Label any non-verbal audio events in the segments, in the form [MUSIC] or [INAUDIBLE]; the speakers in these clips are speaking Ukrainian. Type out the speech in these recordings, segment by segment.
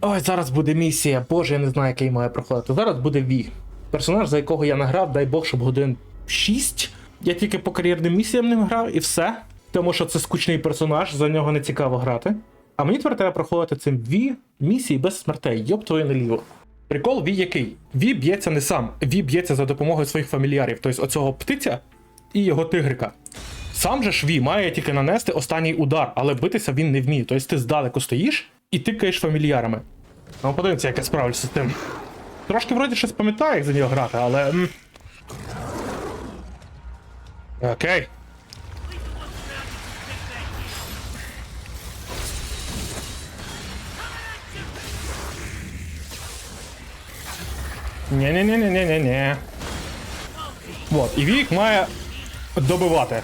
Ой, зараз буде місія. Боже, я не знаю, який має проходити. Зараз буде Ві. Персонаж, за якого я награв, дай Бог, щоб годин 6. Я тільки по кар'єрним місіям ним грав і все. Тому що це скучний персонаж, за нього не цікаво грати. А мені тепер треба проходити цим Ві місії без смертей. Йоп твоє наліво. Прикол Ві який? Ві б'ється не сам, Ві б'ється за допомогою своїх фамільярів, тобто оцього птиця і його тигрика. Сам же ж Ві має тільки нанести останній удар, але битися він не вміє. Тобто ти здалеку стоїш і тикаєш фамільярами. Ну, подивимося, як я справлюся з тим. Трошки вроді щось пам'ятаю, як за нього грати, але. Окей. Ні-ні-ні-ні-ні-ні. Вот, і Вік має добивати.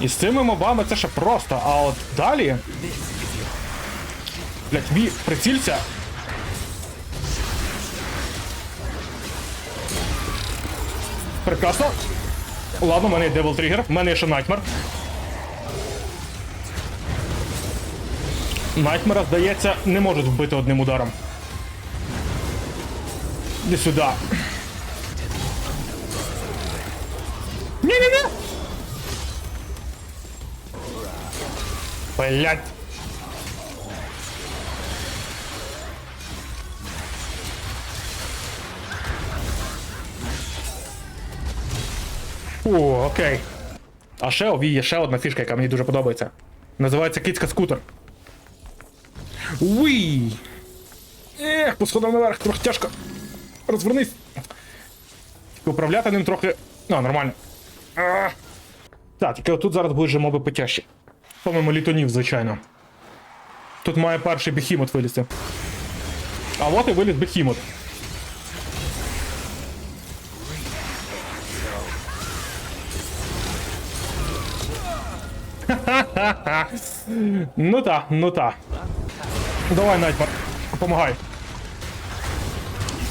І з цими мобами це ще просто, а от далі. Блять, Ві, прицілься. Прекрасно. Ладно, в мене є Devil Trigger, в мене є ще Nightmare. Найтмера, здається, не можуть вбити одним ударом. Іди сюди. Блять. О, окей. А ще у Ві є ще одна фішка, яка мені дуже подобається. Називається кицька скутер. Уй! Ех, по сходам наверх, трохи тяжко. Розвернись. Управляти ним трохи. Ну, нормально. А. Так, тільки отут зараз будуть же моби потяжчі. По-моєму, літонів, звичайно. Тут має перший бехімот вилізти. А от і виліз бехімот. Ха-ха-ха. [LAUGHS] Ну та, ну та. Давай, Найтмар, помагай.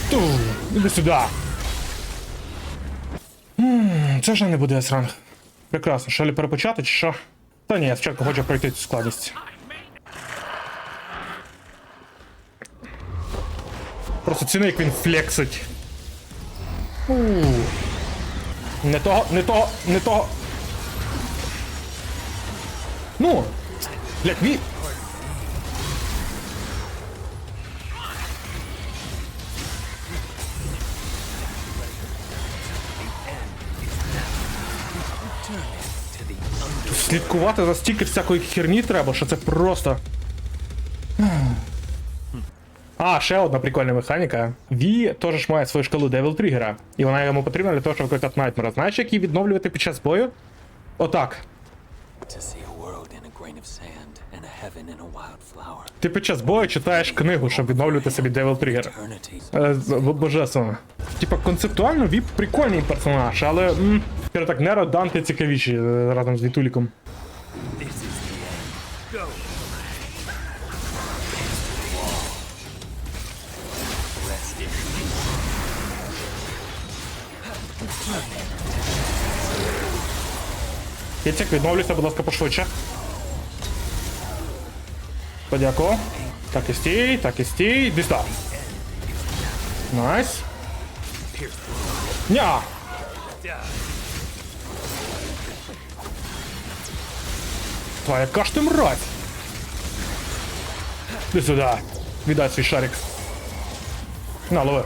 Ту, іди сюди. М, Це вже не буде S-ранг. Прекрасно. Що ли перепочати чи що? Та ні, я спочатку хочу пройти цю складність. Просто ціни, як він флексить. У. Не того, не того, не того. Ну! Блять, ві. Слідкувати за стільки всякої херні треба, що це просто. А, ще одна прикольна механіка. Ві теж має свою шкалу Devil Trigger, і вона йому потрібна для того, щоб викликати Найтмера. Знаєш, як її відновлювати під час бою? Отак. Ти під час бою читаєш книгу, щоб відновлювати собі Devil Trigger. Е, Божественно. Типа, концептуально Віп прикольний персонаж, але. м, скажу так, Неро Данте цікавіші е, разом з Вітуліком. Кицяк, відновлюйся, будь ласка, пошвидше. Подякував. Так і стій, так і стій. Сюди. Найс. Ня! Твоя яка ж ти мразь! Іди сюди. Віддай свій шарик. На, лови.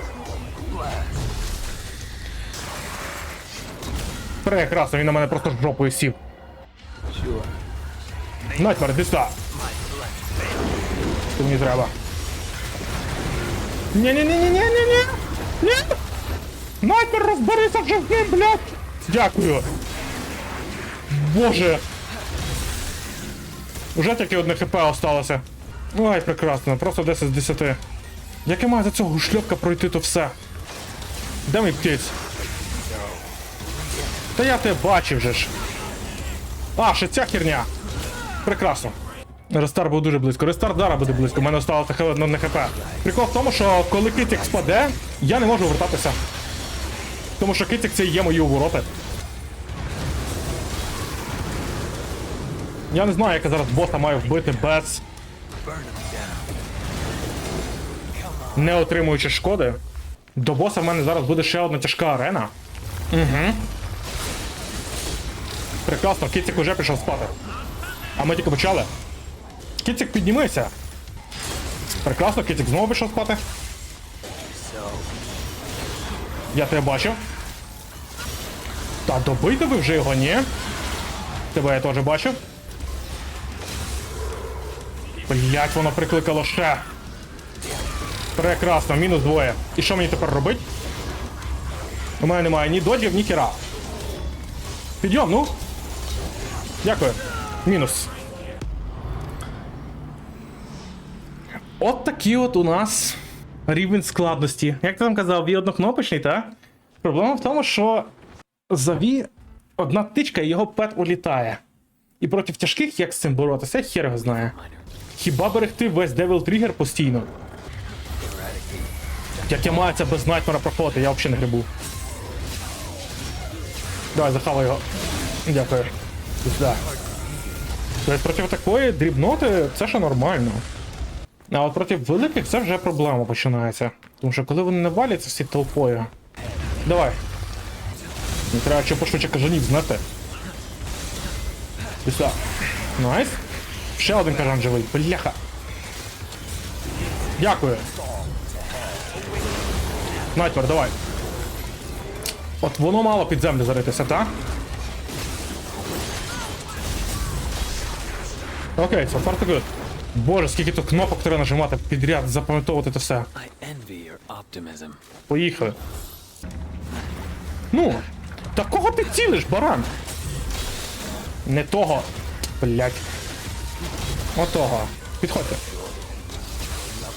Прекрасно, він на мене просто жопою сів. Найтмар, іди сюди. Що мені треба? Ні-ні-ні-ні-ні-ні-ні! Ні! Найтмар, розберися вже з ним, блядь! Дякую. Боже. Уже тільки одне хп осталося. Ой, прекрасно, просто 10 з 10. Як я маю за цього шльопка пройти, то все. Де мій птиць? Та я тебе бачив же ж. А, ще ця херня. Прекрасно. Рестарт був дуже близько. Рестарт зараз буде близько. У мене осталося хп одне хп. Прикол в тому, що коли китик спаде, я не можу вертатися. Тому що кицик це є мої вороти. Я не знаю, як я зараз боса маю вбити без. Не отримуючи шкоди. До боса в мене зараз буде ще одна тяжка арена. Угу. Прекрасно, кицик уже пішов спати. А ми тільки почали. Кицик, піднімися. Прекрасно, кицик знову пішов спати. Я тебе бачив. Та добийте ви вже його, ні? Тебе я теж бачив. Блять, воно прикликало ще. Прекрасно, мінус двоє. І що мені тепер робить? У мене немає ні доджів, ні кіра. Підйом, ну. Дякую. Мінус. От такий от у нас рівень складності. Як ти там казав, Ві однокнопочний, так? Проблема в тому, що за Ві одна тичка і його пет улітає. І проти тяжких, як з цим боротися, хер його знає. Хіба берегти весь Devil Trigger постійно? Як я маю це без найтмера проходити, я взагалі не грибу. Давай, захавай його. Дякую. Іди Тобто проти такої дрібноти це ще нормально. А от проти великих це вже проблема починається. Тому що коли вони наваляться всі толпою. Давай. Не треба що пошвидше кажанів знати. Іди сюди. Найс. Ще один кажан живий. Бляха. Дякую. Найтвер, давай. От воно мало під землю заритися, так? Окей, far so good. Боже, скільки тут кнопок треба нажимати підряд, запам'ятовувати це все. Поїхали. Ну, та кого ти цілиш, баран? Не того. Блять. Отого. Підходьте.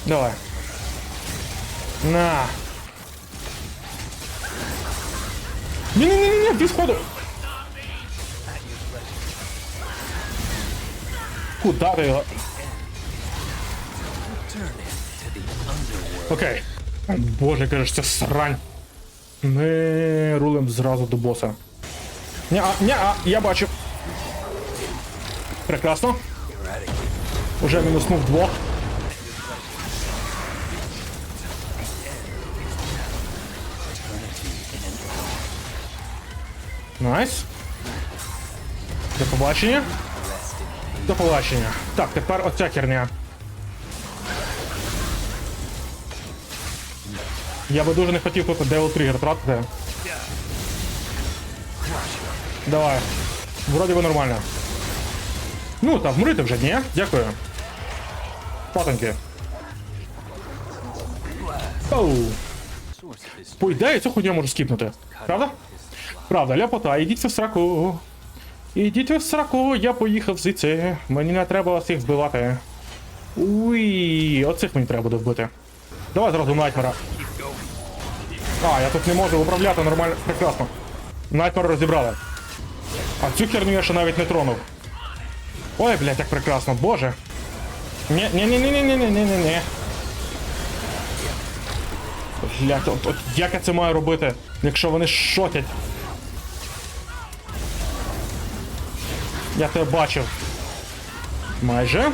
Давай. На. Ні-ні-ні, ні, відходу. Куда ти його? Окей. Боже, кажеш, це срань. Ми рулим зразу до боса. Ня, ня, я бачу. Прекрасно. Уже мінуснув двох. Найс. До побачення. До побачення. Так, тепер оця херня. Я би дуже не хотів тут Devil Trigger тратити. Давай. Вроді би нормально. Ну, та вмрите вже, ні? Дякую. Патеньки. Оу. По ідеї, цю хуйню можу скіпнути. Правда? Правда, ляпота, ідіть в сраку. Ідіть в сраку, я поїхав звідси. Мені не треба вас їх вбивати. Уй, оцих мені треба буде вбити. Давай зразу Найтмера. А, я тут не можу управляти нормально. Прекрасно. Найтмера розібрали. А цю херню я ще навіть не тронув. Ой, блядь, як прекрасно, боже. Ні. Блядь, от, от як я це маю робити, якщо вони шотять? Я тебе бачив. Майже.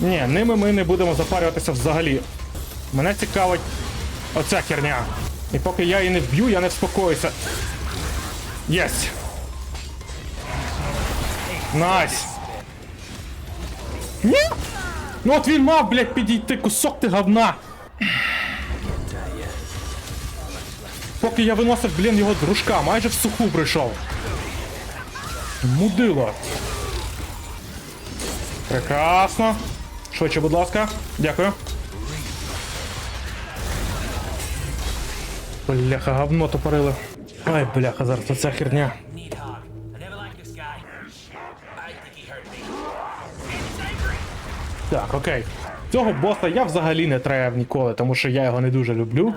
Ні, ними ми не будемо запарюватися взагалі. Мене цікавить оця херня. І поки я її не вб'ю, я не вспокоюся. Єсть. Найс. Ні? Ну от він мав, блядь, підійти, кусок ти говна. Поки я виносив, блін, його дружка, майже в суху прийшов. Мудило. Прекрасно. Швидше, будь ласка. Дякую. Бляха, говно топорили. Ай, бляха, зараз оця херня. Так, окей. Цього боса я взагалі не траяв ніколи, тому що я його не дуже люблю.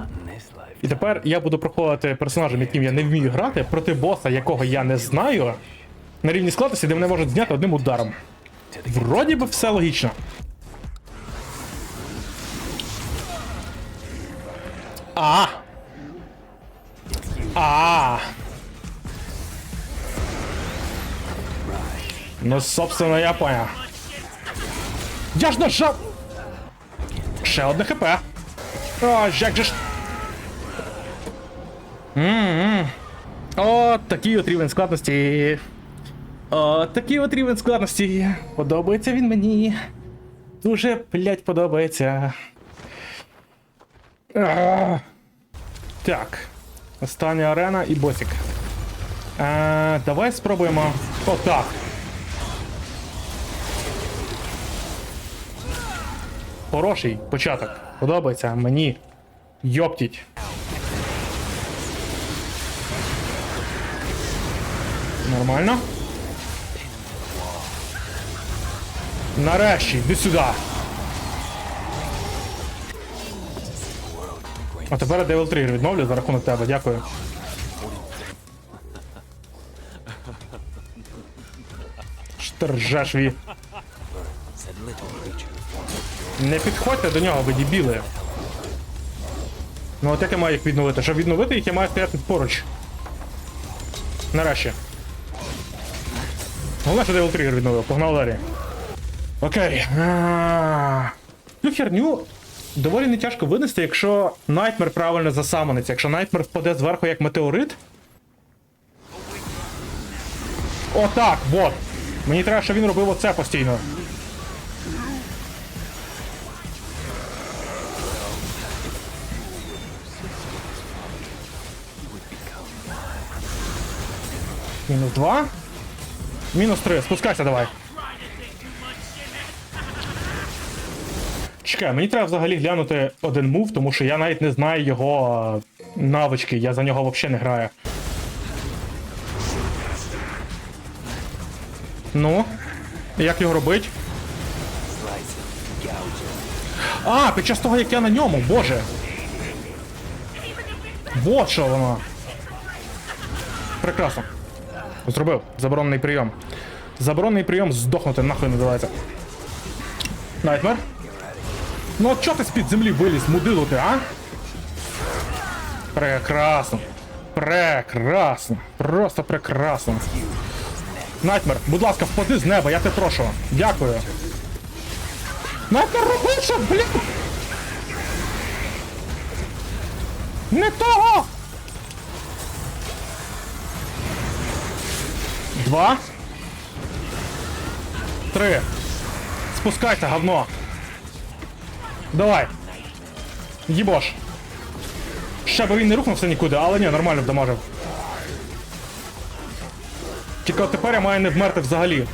І тепер я буду проходити персонажем, яким я не вмію грати, проти боса, якого я не знаю, на рівні складності, де мене можуть зняти одним ударом. Вроді би все логічно. А! А. Ну, собственно, я понял. Я ж нажав. Ще одне хп. О, як же ж. М-м. От такий от рівень складності. От такий от рівень складності. Подобається він мені. Дуже, блять, подобається. А. Так. Остання арена і босик. Е, давай спробуємо. Отак. Хороший початок. Подобається мені. Йоптіть. Нормально. Нарешті, йди сюди. А тепер Devil Trigger відновлю за рахунок тебе, дякую. Ти Ві? Не підходьте до нього, ви дібіли. Ну от як я маю їх відновити? Щоб відновити їх, я маю стояти поруч. Нарешті. Головне, що Devil Trigger відновив. Погнав далі. Окей. Цю херню доволі не тяжко винести, якщо Найтмер правильно засаманиться. Якщо Найтмер впаде зверху як метеорит. Отак, вот. Мені треба, щоб він робив оце постійно. Мінус 2. Мінус 3. Спускайся давай. Чекай, мені треба взагалі глянути один мув, тому що я навіть не знаю його навички, я за нього взагалі не граю. Ну, як його робить? А, під час того, як я на ньому, боже. Вот що воно. Прекрасно. Зробив. Заборонений прийом. Заборонений прийом здохнути нахуй називається. Найтмер? Ну от чого ти з-під землі виліз, мудило ти, а? Прекрасно. Прекрасно. Просто прекрасно. Найтмер, будь ласка, впади з неба, я тебе прошу. Дякую. Найтмер, роби що, блін! Не того! Два. Три. Спускайся, говно. Давай. Їбош. Ще би він не рухнувся нікуди, але ні, нормально вдамажив. Тільки тепер я маю не вмерти взагалі.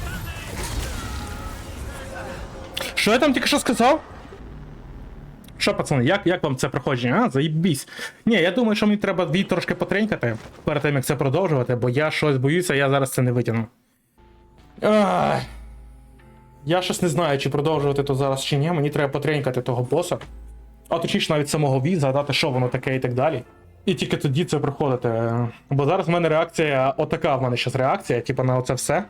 Що я там тільки що сказав? Що, пацани, як, як вам це проходження? А, заїбісь. Ні, я думаю, що мені треба дві трошки потренькати перед тим, як це продовжувати, бо я щось боюся, я зараз це не витягну. Я щось не знаю, чи продовжувати то зараз чи ні. Мені треба потренькати того боса. А точніше навіть самого Ві, згадати, що воно таке і так далі. І тільки тоді це проходити. Бо зараз в мене реакція, отака в мене зараз реакція, типу на оце все.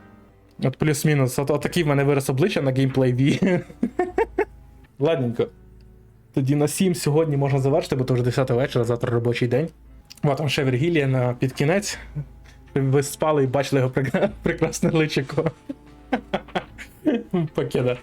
От плюс-мінус, от, отакий в мене вираз обличчя на геймплей Ві. [LAUGHS] Ладненько. Тоді на 7 сьогодні можна завершити, бо то вже 10 вечора, завтра робочий день. Вот там ще Вергілія на під кінець. Ви спали і бачили його [LAUGHS] прекрасне личико. [LAUGHS] Покеда.